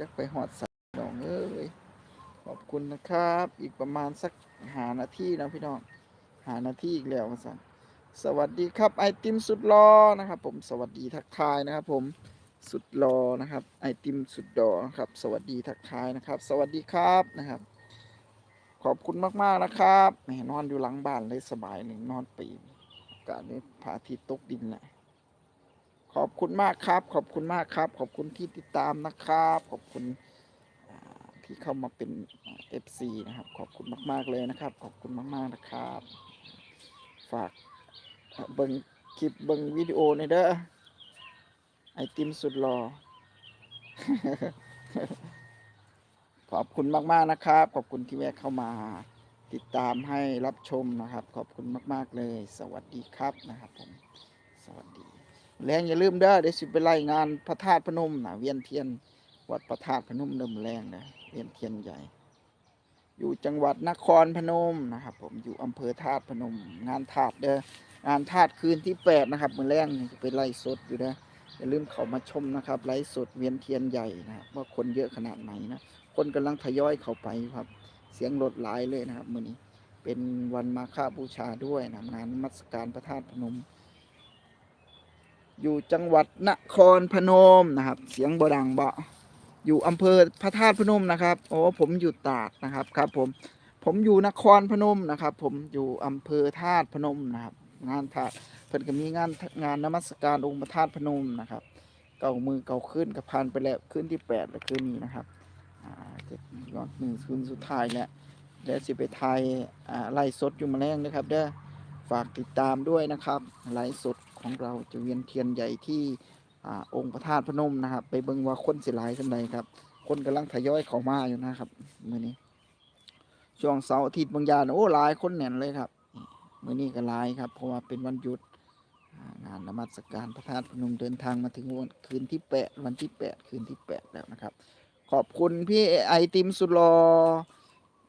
จะไปหอดสัตว์น้องเอ้ยขอบคุณนะครับ อีกประมาณสักหานาทีนะพี่น้องหานาทีอีกแล้วมาสั่นสวัสดีครับไอติมสุดรอนะครับ ผมสวัสดีทักทายนะครับ ผมสุดรอนะครับ ไอติมสุดดอนะครับ สวัสดีทักทายนะครับ สวัสดีครับนะครับ ขอบคุณมากๆนะครับแหมนอนอยู่หลังบ้านเลยสบายหนึ่งนอนปีนอากาศนี้พาทิตย์ตกดินแหละ ขอบคุณมากครับ ขอบคุณมากครับ ขอบคุณที่ติดตามนะครับ ขอบคุณที่เข้ามาเป็นเอฟซีนะครับ ขอบคุณมาก ๆ เลยนะครับ ขอบคุณมาก ๆ นะครับ ฝากเบิ้งคลิปเบิ้งวิดีโอในเด้อไอติมสุดหล่อขอบคุณมาก ๆ นะครับ ขอบคุณที่แวะเข้ามาติดตามให้รับชมนะครับ ขอบคุณมาก ๆ เลย สวัสดีครับนะครับผม สวัสดี แรงอย่าลืมเด้อเดี๋ยวสิไปไล่งานพระธาตุพนมนะเวียนเทียน วัดพระธาตุพนมเดิมแรงนะเวียนเทียนใหญ่ อยู่จังหวัดนครพนมนะครับ ผมอยู่อำเภอธาตุพนม งานธาตุเด้องานธาตุคืนที่แปดนะครับมือแรงจะไปไล่สดอยู่เด้อย่าลืมเข้ามาชมนะครับไล่สดเวียนเทียนใหญ่นะครับว่าคนเยอะขนาดไหนนะคนกำลังทยอยเข้าไปครับ เสียงรถหลายเลยนะครับ มือนี้เป็นวันมาฆบูชาด้วยนะงานนมัสการพระธาตุพนม อยู่จังหวัดนครพนมนะครับ เสียงบดังเบาอยู่อำเภอพระธาตุพนมนะครับโอ้ผมอยู่ตากนะครับครับ ผมผมอยู่นครพนมนะครับ ผมอยู่อำเภอธาตุพนมนะครับ งานธาตุเพิ่นก็มีงานงานนมัสการองค์พระธาตุพนมนะครับ เก่ามือเก่าขึ้นกับพันไปแล้วขึ้นที่แปดและคืนนี้นะครับอ่าจะยอดมือคืนสุดท้ายแล้วเดี๋ยวสิไปไทยอ่าไล่สดอยู่มาแรงนะครับ เด้อฝากติดตามด้วยนะครับไลฟ์สด ของเราจะเวียนเทียนใหญ่ที่อองค์พระธาตุพนมนะครับ ไปเบิ่งว่าคนสิหลายสำใดครับ คนกำลังทยอยเข้ามาอยู่นะครับมื้อนี้ ช่วงเสาร์อาทิตย์บางยานโอ้หลายคนแน่นเลยครับมื้อนี้ก็หลายครับ เพราะว่าเป็นวันหยุดงานนมัสการพระธาตุพนมเดินทางมาถึงวันคืนที่แปดวันที่แปดคืนที่แปดแล้วนะครับ ขอบคุณพี่ไอติมสุดรอ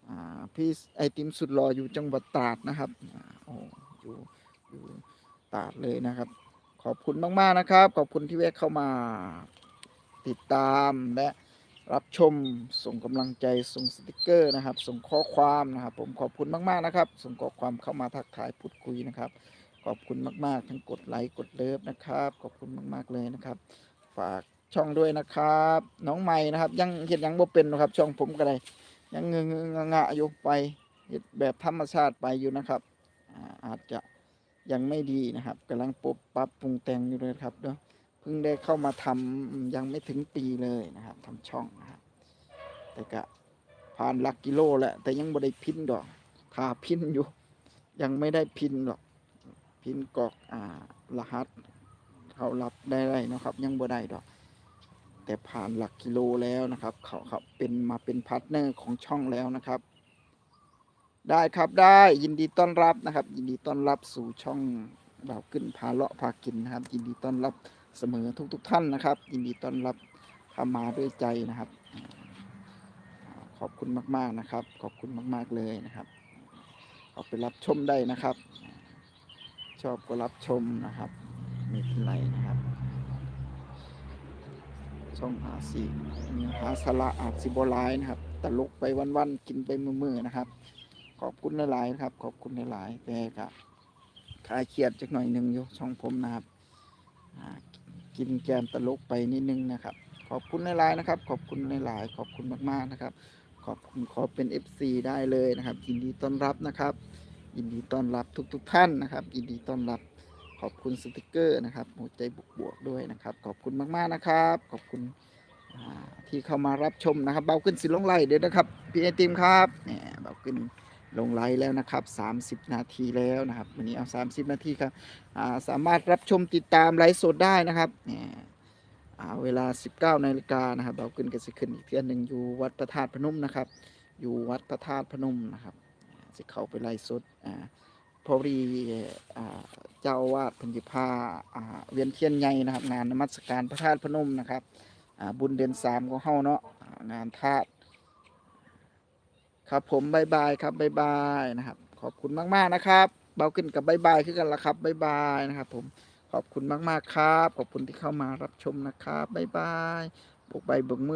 อพี่ไอติมสุดรออยู่จังหวัดตราดนะครับอ่าโอ้อยู่อยู่ ตาดเลยนะครับ ขอบคุณมากๆนะครับ ขอบคุณที่แวะเข้ามาติดตามและรับชมส่งกำลังใจส่งสติกเกอร์นะครับ ส่งข้อความนะครับ ผมขอบคุณมากๆนะครับ ส่งข้อความเข้ามาทักทายพูดคุยนะครับ ขอบคุณมากๆ ทั้งกดไลค์กดเลิฟนะครับ ขอบคุณมากๆเลยนะครับ ฝากช่องด้วยนะครับ น้องใหม่นะครับ ยังเห็นยังบ่เป็นนะครับ ช่องผมก็ได้ยังเงงงงะอยู่ไปแบบธรรมชาติไปอยู่นะครับอาจจะ ยังไม่ดีนะครับกำลังปรับปรับปรุงแต่งอยู่เลยครับเนาะเพิ่งได้เข้ามาทำยังไม่ถึงปีเลยนะครับทำช่องนะครับแต่ก็ผ่านหลักกิโลแล้วแต่ยังไม่ได้พินดอกถ้าพินอยู่ ยังไม่ได้พินหรอก พินกอกอ่ารหัสเขารับได้ไรนะครับ ยังบ่ได้ดอก แต่ผ่านหลักกิโลแล้วนะครับ เขาครับเป็นมาเป็นพาร์ทเนอร์ของช่องแล้วนะครับ ได้ครับได้ยินดีต้อนรับนะครับ ยินดีต้อนรับสู่ช่องบ่าวขึ้นพาเลาะพากินนะครับ ยินดีต้อนรับเสมอทุกๆทท่านนะครับ ยินดีต้อนรับเข้ามาด้วยใจนะครับ ขอบคุณมากๆนะครับ ขอบคุณมาก ๆเลยนะครับเอาไปรับชมได้นะครับ ชอบก็รับชมนะครับไม่เป็นไรนะครับ ช่องหาสีหาสาระอาจสิบลายนะครับตลกไปวันๆกินไปมือๆนะครับ ขอบคุณหลายๆครับ ขอบคุณหลายๆแต่ก็คลายเครียดจักหน่อยหนึ่งอยู่ช่องผมนะครับกินแกมตลกไปนิดนึงนะครับ ขอบคุณหลายๆนะครับ ขอบคุณหลายๆขอบคุณมากๆนะครับ ขอบคุณขอเป็น FC ได้เลยนะครับยินดีต้อนรับนะครับยินดีต้อนรับทุกๆทท่านนะครับยินดีต้อนรับขอบคุณสติกเกอร์นะครับหัวใจบวกๆด้วยนะครับ ขอบคุณมากๆนะครับ ขอบคุณที่เข้ามารับชมนะครับ เบาขึ้นสิลงไล่เดี๋ยวนะครับพี่ไอติมครับเนี่ยเบาขึ้น ลงไลฟ์แล้วนะครับ 30 นาทีแล้วนะครับ วันนี้เอา 30 นาทีครับาสามารถรับชมติดตามไลฟ์สดได้นะครับเนี่ยเวลา 19 นาฬิกานะครับเราขึ้นกันสิขึ้นอีกเทื่อหนึ่งอยู่วัดพระธาตุพนมนะครับ อยู่วัดพระธาตุพนมนะครับสิเข้าไปไลฟ์สดอ่าพอดีเจ้าวาดพันธิพาเวียนเทียนใหญ่นะครับ งานนมัสการพระธาตุพนมนะครับบุญเดือนสามของเฮาเนาะงานธาตุ ครับผมบายบายครับบายบายนะครับ ขอบคุณมากๆนะครับ เบาขึ้นกับบายบายขึ้นกันละครับบายบายนะครับ ผมขอบคุณมากๆครับ ขอบคุณที่เข้ามารับชมนะครับบายบายบกใบบกมือ